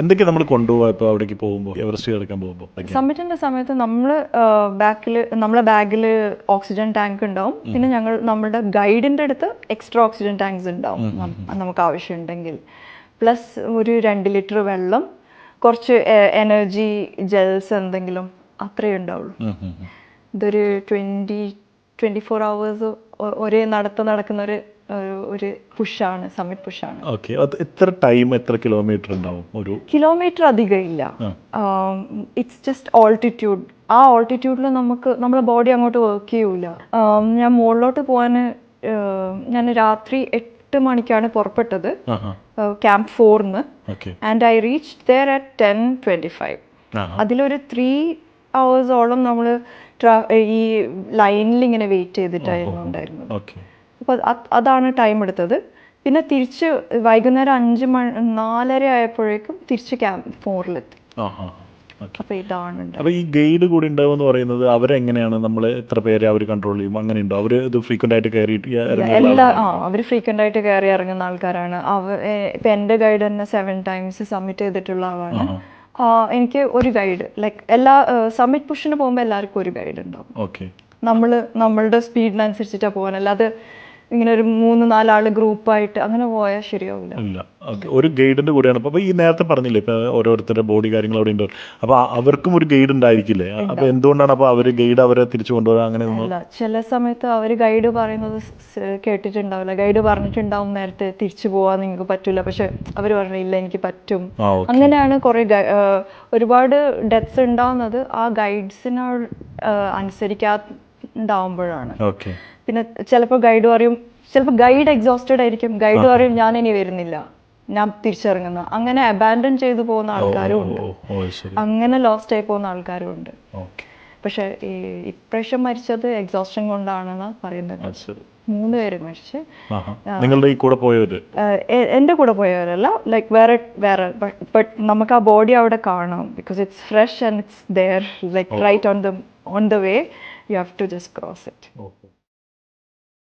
എന്തൊക്കെ നമ്മൾ കൊണ്ടുപോകാം ഇപ്പോൾ അവിടേക്ക് പോകുമ്പോൾ എവറസ്റ്റ് കിടക്കാൻ പോകുമ്പോൾ സമ്മിറ്റിന്റെ സമയത്ത് നമ്മൾ ബാക്കിൽ നമ്മളെ ബാഗിൽ ഓക്സിജൻ ടാങ്ക് ഉണ്ടാവും. പിന്നെ ഞങ്ങൾ നമ്മുടെ ഗൈഡിന്റെ അടുത്ത് എക്സ്ട്രാ ഓക്സിജൻ ടാങ്ക്സ് ഉണ്ടാവും. നമുക്ക് ആവശ്യമുണ്ടെങ്കിൽ. പ്ലസ് ഒരു രണ്ട് ലിറ്റർ വെള്ളം കുറച്ച് എനർജി ജെൽസ് എന്തെങ്കിലും അത്രയേ ഉണ്ടാവുള്ളൂ. ഇതൊരു ട്വന്റി ട്വന്റി ഫോർ അവേഴ്സ് ഒരേ നടത്ത നടക്കുന്ന ഒരു ഒരു- പുഷാണ് സമ്മിറ്റ് പുഷാണ്. ഓക്കെ എത്ര ടൈം എത്ര കിലോമീറ്റർ ഉണ്ടാവും ഒരു? കിലോമീറ്റർ അധികം ഇല്ല. ഇറ്റ്സ് ജസ്റ്റ് ഓൾട്ടിറ്റ്യൂഡ് ആ ഓൾട്ടിറ്റ്യൂഡിൽ നമുക്ക് നമ്മുടെ ബോഡി അങ്ങോട്ട് വർക്ക് ചെയ്യൂല. ഞാൻ മുകളിലോട്ട് പോകാൻ ഞാൻ രാത്രി എട്ട് മണിക്കാണ് പുറപ്പെട്ടത്. Camp ഫോറിന്ന് okay. And I reach there at ten twenty five അതിലൊരു ത്രീ അവേഴ്സോളം നമ്മൾ ഈ ലൈനിൽ ഇങ്ങനെ വെയിറ്റ് ചെയ്തിട്ടായിരുന്നു ഉണ്ടായിരുന്നത്. അപ്പോൾ അതാണ് ടൈം എടുത്തത്. പിന്നെ തിരിച്ച് വൈകുന്നേരം അഞ്ച് മണി നാലര ആയപ്പോഴേക്കും തിരിച്ച് ക്യാമ്പ് ഫോറിലെത്തി അപ്പൊ ഇതാണ് ഉണ്ടായത്. ഈ ഗൈഡ് കൂടി ഉണ്ടാവുമെന്ന് പറയുന്നത് അവരെങ്ങനെയാണ്? നമ്മൾ എത്ര പേരെ അവർ കൺട്രോൾ ചെയ്യും? അങ്ങനെ ഉണ്ടോ അവർ ഇത് ഫ്രീക്വന്റ് ആയിട്ട് കയറിയിട്ട് എല്ലാ ആ അവർ ഫ്രീക്വന്റ് ആയിട്ട് കയറി ഇറങ്ങുന്ന ആൾക്കാരാണ്. അവ ഇപ്പൊ എന്റെ ഗൈഡ് തന്നെ സെവൻ ടൈംസ് സബ്മിറ്റ് ചെയ്തിട്ടുള്ള ആളാണ്. എനിക്ക് ഒരു ഗൈഡ് ലൈക്ക് എല്ലാ സബ്മിറ്റ് പുഷിന് പോകുമ്പോൾ എല്ലാവർക്കും ഒരു ഗൈഡ് ഉണ്ടാവും. നമ്മൾ നമ്മൾ നമ്മളുടെ സ്പീഡിനനുസരിച്ചിട്ടാണ് പോകാൻ അല്ലാതെ ഇങ്ങനെ ഒരു മൂന്ന് നാലാൾ ഗ്രൂപ്പായിട്ട് അങ്ങനെ പോയാൽ ശരിയാവില്ല ഇല്ല. ഒരു ഗൈഡിന്റെ കൂടെയാണ്. അപ്പോൾ ഈ നേരത്തെ പറഞ്ഞില്ലേ ഇപ്പം ഓരോരുത്തരുടെ ബോഡി കാര്യങ്ങൾ അവിടെ ഉണ്ട്. അപ്പോൾ അവർക്കും ഒരു ഗൈഡ് ഉണ്ടായിരിക്കില്ലേ? അപ്പോൾ എന്തുകൊണ്ടാണ് അപ്പോൾ അവർ ഗൈഡ് അവരെ തിരിച്ചു കൊണ്ടുപോകാൻ അങ്ങനെ ഒന്നും? അല്ല ചില സമയത്ത് അവർ ഗൈഡ് പറയുന്നത് കേട്ടിട്ടുണ്ടാവില്ല. ഗൈഡ് പറഞ്ഞിട്ടുണ്ടാവും നേരത്തെ തിരിച്ചു പോകാൻ നിങ്ങൾക്ക് പറ്റൂല. പക്ഷെ അവർ പറഞ്ഞില്ല എനിക്ക് പറ്റും. അങ്ങനെയാണ് കുറേ ഒരുപാട് ഡെത്ത്സ് ഉണ്ടാവുന്നത് ആ ഗൈഡ്സിനോട് അനുസരിക്കാണ്ടാവുമ്പോഴാണ് ഓക്കെ. പിന്നെ ചിലപ്പോൾ ഗൈഡ് പറയും ചിലപ്പോൾ ഗൈഡ് എക്സോസ്റ്റഡ് ആയിരിക്കും. ഗൈഡ് പറയും ഞാൻ ഇനി വരുന്നില്ല. ഞാൻ തിരിച്ചിറങ്ങുന്ന. അങ്ങനെ അബാൻഡൻ ചെയ്തു പോകുന്ന ആൾക്കാരും ഉണ്ട്. അങ്ങനെ ലോസ്റ്റ് ആയി പോകുന്ന ആൾക്കാരും ഉണ്ട്. പക്ഷെ ഈ ഇപ്രാവശ്യം മരിച്ചത് എക്സോഷൻ കൊണ്ടാണെന്ന് പറയുന്നത്. മൂന്ന് പേര് മരിച്ച്. നിങ്ങളുടെ ഈ കൂടെ പോയവര്? എന്റെ എന്റെ കൂടെ പോയവരല്ല ലൈക് വേറെ വേറെ ബട്ട് നമുക്ക് ആ ബോഡി അവിടെ കാണാം. Because it's fresh and it's there like right on the on the way you have to just cross it okay